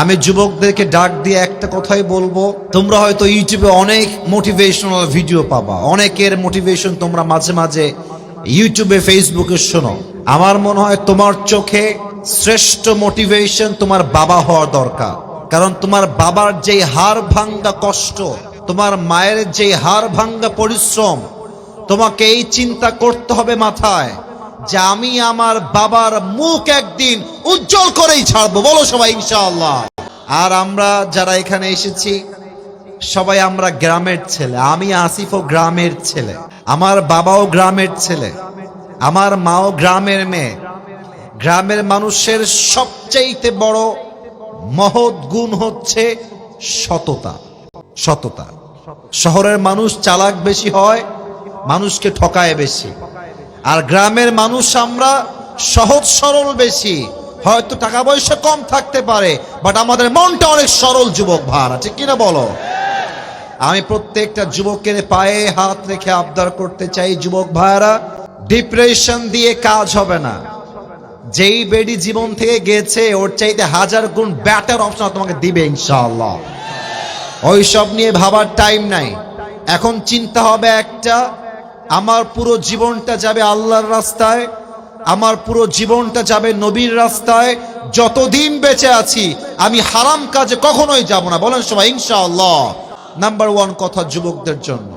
আমি যুবকদেরকে ডাক দিয়ে একটা কথাই বলব। তোমরা হয়তো ইউটিউবে অনেক মোটিভেশনাল ভিডিও পাবা। অনেকের মোটিভেশন তোমরা মাঝে মাঝে ইউটিউবে ফেসবুকে শোনো। আমার মনে হয় তোমার চোখে শ্রেষ্ঠ মোটিভেশন তোমার বাবা হওয়া দরকার। কারণ তোমার বাবার যেই হার ভাঙ্গা কষ্ট, তোমার মায়ের যেই হাড় ভাঙ্গা পরিশ্রম, তোমাকে এই চিন্তা করতে হবে মাথায়। যে আমি আমার বাবার মুখ একদিন উজ্জ্বল করেই ছাড়বো, বলো সবাই ইনশাআল্লাহ। আর আমরা যারা এখানে এসেছি, সবাই আমরা গ্রামের ছেলে। আমি আসিফও গ্রামের ছেলে। আমার বাবাও গ্রামের ছেলে। আমার মাও গ্রামের মেয়ে। গ্রামের মানুষের সবচাইতে বড় মহৎ গুণ হচ্ছে সততা। সততা। শহরের মানুষ চালাক বেশি হয়, মানুষকে ঠকায় বেশি। আর গ্রামের মানুষ আমরা সহজ সরল বেশি। হয়তো টাকা পয়সা কম থাকতে পারে বাট আমাদের মনটা অনেক সরল যুবক ভাড়া, ঠিক কিনা বলো? আমি প্রত্যেকটা যুবকের পায়ে হাত রেখে আবদার করতে চাই যুবক ভাইয়ারা ডিপ্রেশন দিয়ে কাজ হবে না। যেই বেডি জীবন থেকে গেছে, ওর চাইতে হাজার গুণ ব্যাটার অপশন তোমাকে দিবে ইনশাআল্লাহ। ওই সব নিয়ে ভাবার টাইম নাই। এখন চিন্তা হবে একটা আমার পুরো জীবনটা যাবে আল্লাহর রাস্তায়, আমার পুরো জীবনটা যাবে নবীর রাস্তায়, যতদিন বেঁচে আছি, আমি হারাম কাজে কখনোই যাব না। বলেন সবাই, ইনশাআল্লাহ। নাম্বার ওয়ান কথা যুবকদের জন্য।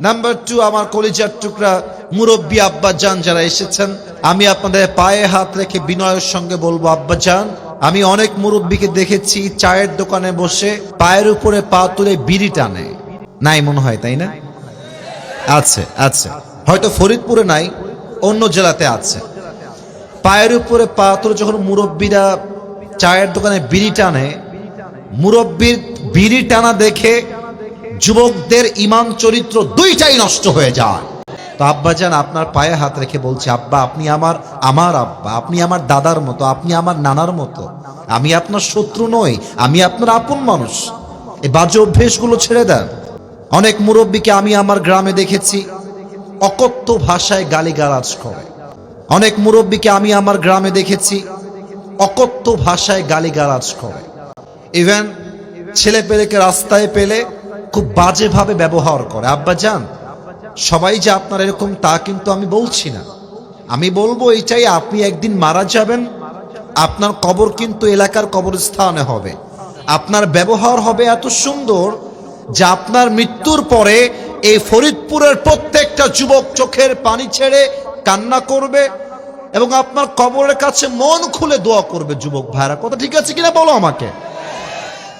নাম্বার টু আমার কলিজার টুকরা মুরব্বী আব্বাজান যারা এসেছেন, আমি আপনাদের পায়ে হাত রেখে বিনয়ের সঙ্গে বলব, আব্বাজান, আমি অনেক মুরব্বীকে দেখেছি, চায়ের দোকানে বসে পায়ের উপরে পা তুলে বিড়ি টানে। নাই মনে হয়, তাই না? আছে আছে। হয়তো ফরিদপুরে নাই, অন্য জেলাতে আছে। পায়ের উপরে পা তুলে যখন মুরব্বীরা চায়ের দোকানে বিড়ি টানে, মুরব্বীর বিড়ি টানা দেখে যুবকদের ইমান চরিত্র দুইটাই নষ্ট হয়ে যায়। তো আব্বা যান আপনার পায়ে হাত রেখে বলছে, আব্বা, আপনি আমার আমার আব্বা, আপনি আমার দাদার মতো, আপনি আমার নানার মতো। আমি আপনার শত্রু নই, আমি আপনার আপন মানুষ। এই বাজে অভ্যেসগুলো ছেড়ে দেন। অনেক মুরব্বীকে আমি আমার গ্রামে দেখেছি। অকথ্য ভাষায় গালিগালাজ করে। অনেক মুরব্বীকে আমি আমার গ্রামে দেখেছি। অকথ্য ভাষায় গালিগালাজ করে। ইভেন ছেলে পেলেকে রাস্তায় পেলে খুব বাজেভাবে ব্যবহার করে। আব্বা যান, সবাই যে আপনার এরকম তা কিন্তু আমি বলছি না। আমি বলব এইটাই, আপনি একদিন মারা যাবেন, আপনার কবর কিন্তু এলাকার কবরস্থানে হবে। আপনার ব্যবহার হবে এত সুন্দর যে আপনার মৃত্যুর পরে এই ফরিদপুরের প্রত্যেকটা যুবক চোখের পানি ছেড়ে কান্না করবে এবং আপনার কবরের কাছে মন খুলে দোয়া করবে, যুবক ভাইরা। কথা ঠিক আছে কিনা বলো আমাকে?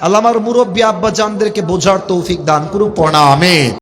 আল্লাহ আমার মুরব্বী আব্বা জানদেরকে বোঝার তৌফিক দান করুক, প্রণামে।